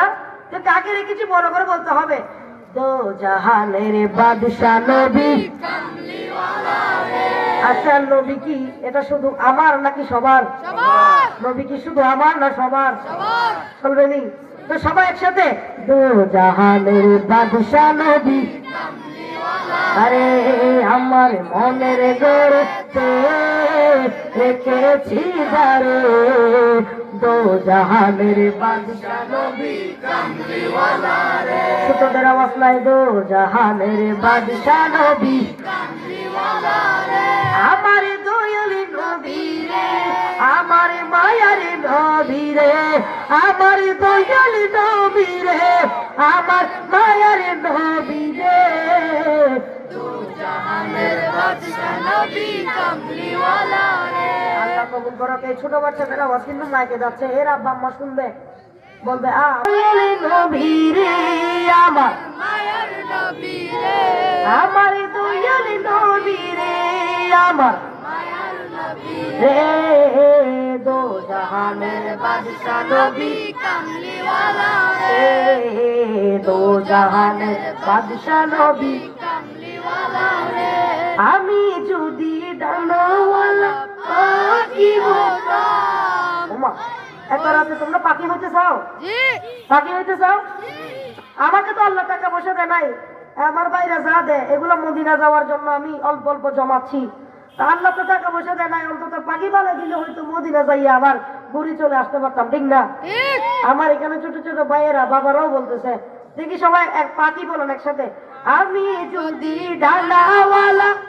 না? তো কাকে রেখেছি বড় করে বলতে হবে। দো জাহানের বাদশা নবী। আচ্ছা নবী কি? এটা শুধু আমার নাকি সবার? নবী কি শুধু আমার না সবার? তো সবাই একসাথে। দো জাহানের বাদশা নবী। আরে আমার মনের গড়তে রেখেছি দারে দো জাহানের বাদশা নবী ছোটদের আওয়াজ নাই দো জাহানের বাদশা নবী আমার দয়ালি নবী রে, আমার মায়ার নবী রে, আমার দয়ালি নবী রে, আমার মায়ার নবী রে। আল্লাহ কবুল করক এই ছোট বাচ্চাদের আওয়াজ কিন্তু মাইকে যাচ্ছে। এর আব্বা আম্মা শুনবে বলবে রে আমার। নবী রে আমার রে দো জাহানের বাদশা নবী। রে। দো জাহানের বাদশা নবী। আমি যদি ডানাওয়ালা পাখি হতাম। ওমা এত রাতে তোমরা পাখি হতে চাও? পাখি হইতে চাও? আমাকে তো আল্লাহ টাকা পয়সা দেয় নাই। আমার বাইরে যা দেয় এগুলো মদিনা যাওয়ার জন্য আমি অল্প অল্প জমাচ্ছি। আল্লাহ তো টাকা পয়সা দেয় নাই অন্তত পাখি বালা দিলে হয়তো মদিনা যাইয়া আবার ঘুরি চলে আসতে পারতাম ঠিক না? আমার এখানে ছোট ছোট ভাইয়েরা বাবারাও বলতেছে দেখি সবাই এক পাখি বলেন একসাথে। আমি যদি ডানাওয়ালা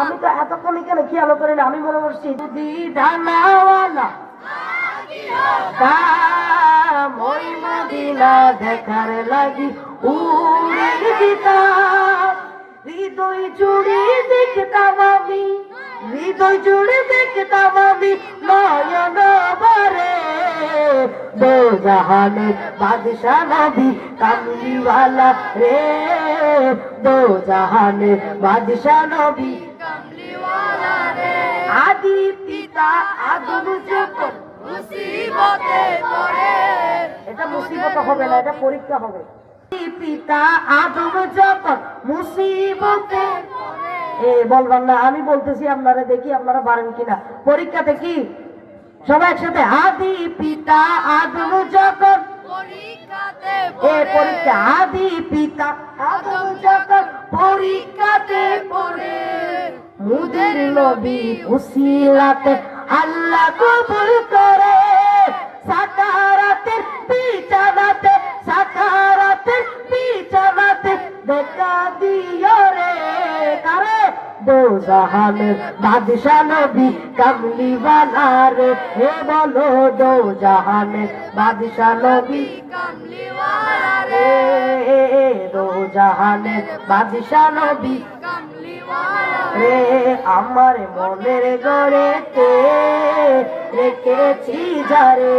আমি তো এতক্ষণ এখানে খেয়াল করি না? আমি মনে করছি মদিনা দেখার লাগি উড়ে দিতাম। হৃদয় জুড়ে দেখতাম আমি, হৃদয় জুড়ে দেখতাম আমি, নয়ন বারে। দো জাহানের বাদশা নবী কামলিওয়ালা রে দো জাহানের বাদশা নবী আদি পিতা আদম যখন এটা মুসিবত হবে না এটা পরীক্ষা হবে। পিতা আদম যখন মুসিবতে এ বলবেন না আমি বলতেছি আপনারা দেখি আপনারা পারেন কিনা। পরীক্ষাতে কি? সবাই একসাথে? আদি পিতা আদম যখন এ পরীক্ষা। আদি পিতা আদম নবী উসিলাতে আল্লাহ কবুল করে। সাকারাতের বিছানাতে সাকারাতের বিছানাতে দেখা দিও রে। কারে দো জাহানের বাদশা নবী কামলি বানা রে। হে বলো দো জাহানের বাদশা নবী রে। দো জাহানের বাদশা নবী রে আমার মনের গড়েতে রেখেছি যারে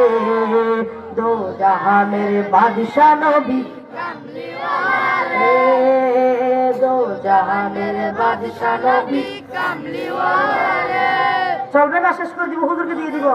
দো জাহানের বাদশা নবী। দো জাহানের বাদশা নবী। চলবে না শেষ করে দিব হুজুরকে দিয়ে দিব।